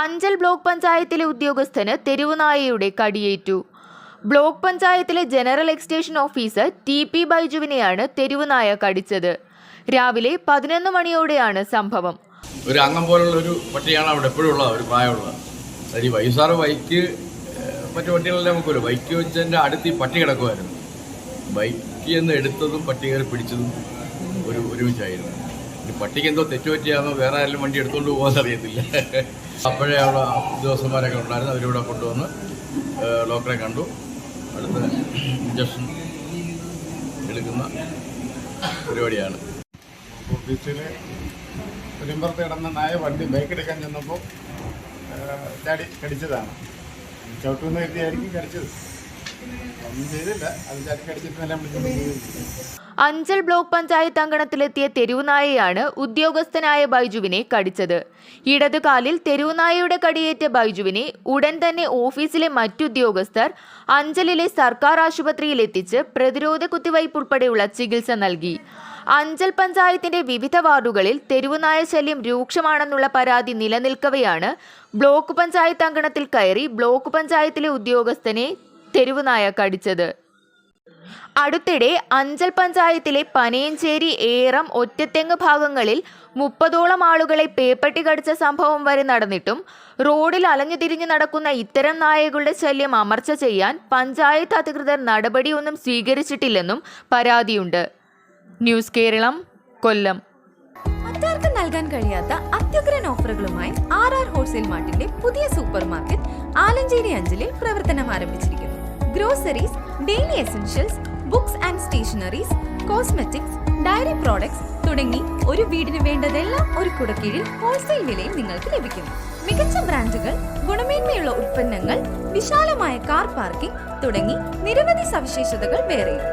Anchal block പഞ്ചായത്തിലെ ഉദ്യോഗസ്ഥന് തെരുവുനായയുടെ കടിയേറ്റു. ബ്ലോക്ക് പഞ്ചായത്തിലെ general extension officer T P ബൈജുവിനെയാണ് തെരുവുനായ കടിച്ചത്. രാവിലെ പതിനൊന്ന് മണിയോടെയാണ് സംഭവം. ഒരു അംഗം പോലുള്ള ഒരു പട്ടിയാണ് അവിടെ എപ്പോഴും ഉള്ളത് ഒരു പ്രായമുള്ളത്. ഈ വൈസാറ് ബൈക്ക് മറ്റു പട്ടികളെല്ലാം നമുക്കൊരു ബൈക്ക് വെച്ചതിന്റെ അടുത്ത് ഈ പട്ടി കിടക്കുമായിരുന്നു. ബൈക്ക് എന്ന് എടുത്തതും പട്ടി കയറി പിടിച്ചതും ഒരു ഒരുമിച്ചായിരുന്നു. പട്ടിക്ക് എന്തോ തെറ്റുപറ്റിയാണോ വേറെ ആരെങ്കിലും വണ്ടി എടുത്തുകൊണ്ട് പോകാൻ അറിയത്തില്ല അപ്പോഴേ അവിടെ ഉദ്യോഗസ്ഥന്മാരൊക്കെ ഉണ്ടായിരുന്നു. അവരിവിടെ കൊണ്ടുവന്ന് ഡോക്ടറെ കണ്ടു. അടുത്ത ഇഞ്ചക്ഷൻ എടുക്കുന്ന പരിപാടിയാണ്. ഓഫീസിൽ കിടന്ന നായ വണ്ടി ബൈക്ക് എടുക്കാൻ ചെന്നപ്പോൾ ചാടി കടിച്ചതാണ്. ചവിട്ടുമെന്ന് കരുതിയായിരിക്കും കടിച്ചത്. അഞ്ചൽ ബ്ലോക്ക് പഞ്ചായത്ത് അങ്കണത്തിലെത്തിയ തെരുവുനായയാണ് ഉദ്യോഗസ്ഥനായ ബൈജുവിനെ കടിച്ചത്. ഇടതുകാലിൽ തെരുവുനായയുടെ കടിയേറ്റ ബൈജുവിനെ ഉടൻ തന്നെ ഓഫീസിലെ മറ്റുദ്യോഗസ്ഥർ അഞ്ചലിലെ സർക്കാർ ആശുപത്രിയിൽ എത്തിച്ച് പ്രതിരോധ കുത്തിവയ്പ് ഉൾപ്പെടെയുള്ള ചികിത്സ നൽകി. അഞ്ചൽ പഞ്ചായത്തിന്റെ വിവിധ വാർഡുകളിൽ തെരുവുനായ ശല്യം രൂക്ഷമാണെന്നുള്ള പരാതി നിലനിൽക്കവെയാണ് ബ്ലോക്ക് പഞ്ചായത്ത് അങ്കണത്തിൽ കയറി ബ്ലോക്ക് പഞ്ചായത്തിലെ ഉദ്യോഗസ്ഥനെ തെരുവുനായ കടിച്ചത്. അടുത്തിടെ അഞ്ചൽ പഞ്ചായത്തിലെ പനയഞ്ചേരി ഏറം ഒറ്റത്തെങ്ങ് ഭാഗങ്ങളിൽ മുപ്പതോളം ആളുകളെ പേപ്പട്ടി കടിച്ച സംഭവം വരെ നടന്നിട്ടും റോഡിൽ അലഞ്ഞു തിരിഞ്ഞു നടക്കുന്ന ഇത്തരം നായകളുടെ ശല്യം അമർച്ച ചെയ്യാൻ പഞ്ചായത്ത് അധികൃതർ നടപടിയൊന്നും സ്വീകരിച്ചിട്ടില്ലെന്നും പരാതിയുണ്ട്. ന്യൂസ് കേരളം കൊല്ലം. മറ്റാർക്കും നൽകാൻ കഴിയാത്ത അത്യുഗ്രൻ ഓഫറുകളുമായി ആർ ആർ ഹോൾസെയിൽ മാർട്ടിന്റെ പുതിയ സൂപ്പർ മാർക്കറ്റ് ആലഞ്ചേരി അഞ്ചലിൽ പ്രവർത്തനം ആരംഭിച്ചിരിക്കുന്നു. Groceries daily essentials books and stationeries cosmetics dairy products തുടങ്ങി ഒരു വീടിന് വേണ്ടതെല്ലാം ഒരു കുടക്കീഴിൽ ഹോൾസെയിൽ വിലയിൽ നിങ്ങൾക്ക് ലഭിക്കും. മികച്ച ബ്രാൻഡുകൾ ഗുണമേന്മയുള്ള ഉൽപ്പന്നങ്ങൾ വിശാലമായ കാർ പാർക്കിംഗ് തുടങ്ങി നിരവധി സവിശേഷതകൾ വേറെയും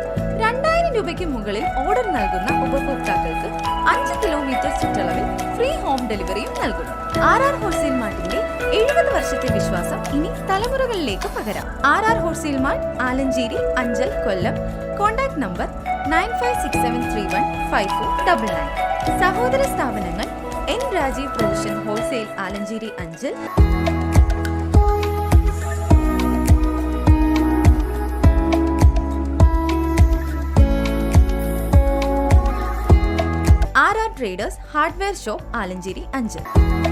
രണ്ടായിരം രൂപയ്ക്ക് മുകളിൽ ഓർഡർ നൽകുന്ന ഉപഭോക്താക്കൾക്ക് അഞ്ച് കിലോമീറ്റർ ചുറ്റളവിൽ ഫ്രീ ഹോം ഡെലിവറിയും നൽകുന്നു. ആർ ആർ ഹോൾസെയിൽ മാർട്ടിന്റെ എഴുപത് വർഷത്തെ വിശ്വാസം ഇനി തലമുറകളിലേക്ക് പകരാം. R R wholesale mart Alanchery Anchal Kollam. Contact number nine five six seven three one five four double nine. സഹോദര സ്ഥാപനങ്ങൾ N Rajeev provision wholesale Alanchery Anchal. Traders hardware shop Alanchery Anchal